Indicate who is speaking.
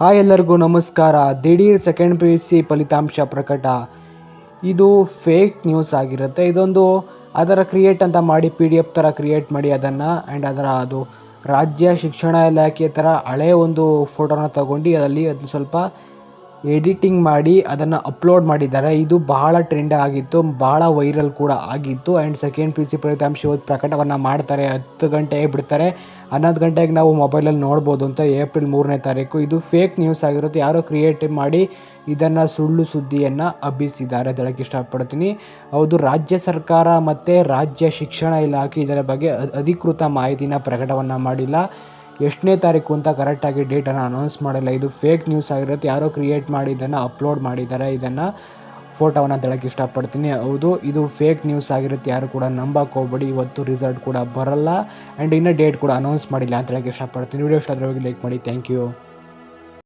Speaker 1: Hi ಎಲ್ಲರಿಗೂ ನಮಸ್ಕಾರ. ದಿಢೀರ್ ಸೆಕೆಂಡ್ ಪಿ ಯು ಸಿ ಫಲಿತಾಂಶ ಪ್ರಕಟ. ಇದು ಫೇಕ್ ನ್ಯೂಸ್ ಆಗಿರುತ್ತೆ. ಇದೊಂದು ಅದರ ಕ್ರಿಯೇಟ್ ಅಂತ ಮಾಡಿ ಪಿ ಡಿ ಎಫ್ ಥರ ಕ್ರಿಯೇಟ್ ಮಾಡಿ ಅದನ್ನು ಆ್ಯಂಡ್ ಅದರ ಅದು ರಾಜ್ಯ ಶಿಕ್ಷಣ ಇಲಾಖೆ ಥರ ಹಳೆಯ ಒಂದು ಫೋಟೋನ ತಗೊಂಡು ಅದರಲ್ಲಿ ಅದನ್ನ ಸ್ವಲ್ಪ ಎಡಿಟಿಂಗ್ ಮಾಡಿ ಅದನ್ನು ಅಪ್ಲೋಡ್ ಮಾಡಿದ್ದಾರೆ. ಇದು ಬಹಳ ಟ್ರೆಂಡ್ ಆಗಿತ್ತು, ಬಹಳ ವೈರಲ್ ಕೂಡ ಆಗಿತ್ತು. And second P U C ಫಲಿತಾಂಶ ಇವತ್ತು ಪ್ರಕಟವನ್ನು ಮಾಡ್ತಾರೆ. ಹತ್ತು ಗಂಟೆಗೆ ಬಿಡ್ತಾರೆ. ಹನ್ನೊಂದು ಗಂಟೆಗೆ ನಾವು ಮೊಬೈಲಲ್ಲಿ ನೋಡ್ಬೋದು ಅಂತ ಏಪ್ರಿಲ್ ಮೂರನೇ ತಾರೀಕು. ಇದು ಫೇಕ್ ನ್ಯೂಸ್ ಆಗಿರುತ್ತೆ. ಯಾರೋ ಕ್ರಿಯೇಟ್ ಮಾಡಿ ಇದನ್ನು ಸುಳ್ಳು ಸುದ್ದಿಯನ್ನು ಹಬ್ಬಿಸಿದ್ದಾರೆ. ಅದಕ್ಕೆ ಇಷ್ಟಪಡ್ತೀನಿ. ಹೌದು, ರಾಜ್ಯ ಸರ್ಕಾರ ಮತ್ತು ರಾಜ್ಯ ಶಿಕ್ಷಣ ಇಲಾಖೆ ಇದರ ಬಗ್ಗೆ ಅಧಿಕೃತ ಮಾಹಿತಿನ ಪ್ರಕಟವನ್ನು ಮಾಡಿಲ್ಲ. ಎಷ್ಟನೇ ತಾರೀಕು ಅಂತ ಕರೆಕ್ಟಾಗಿ ಡೇಟನ್ನು ಅನೌನ್ಸ್ ಮಾಡಿಲ್ಲ. ಇದು ಫೇಕ್ ನ್ಯೂಸ್ ಆಗಿರುತ್ತೆ. ಯಾರೋ ಕ್ರಿಯೇಟ್ ಮಾಡಿ ಇದನ್ನು ಅಪ್ಲೋಡ್ ಮಾಡಿದ್ದಾರೆ. ಇದನ್ನು ಫೋಟೋವನ್ನು ಹೇಳಕ್ಕೆ ಇಷ್ಟಪಡ್ತೀನಿ. ಹೌದು, ಇದು ಫೇಕ್ ನ್ಯೂಸ್ ಆಗಿರುತ್ತೆ. ಯಾರು ಕೂಡ ನಂಬಕ್ಕೆ ಹೋಗ್ಬೇಡಿ ಇವತ್ತು ರಿಸಲ್ಟ್ ಕೂಡ ಬರಲ್ಲ. ಆ್ಯಂಡ್ ಇನ್ನೂ ಡೇಟ್ ಕೂಡ ಅನೌನ್ಸ್ ಮಾಡಿಲ್ಲ ಅಂತ ಹೇಳಕ್ಕೆ ಇಷ್ಟಪಡ್ತೀನಿ. ವಿಡಿಯೋ ಇಷ್ಟ ಆದರೆ ಹೋಗಿ ಲೈಕ್ ಮಾಡಿ. Thank you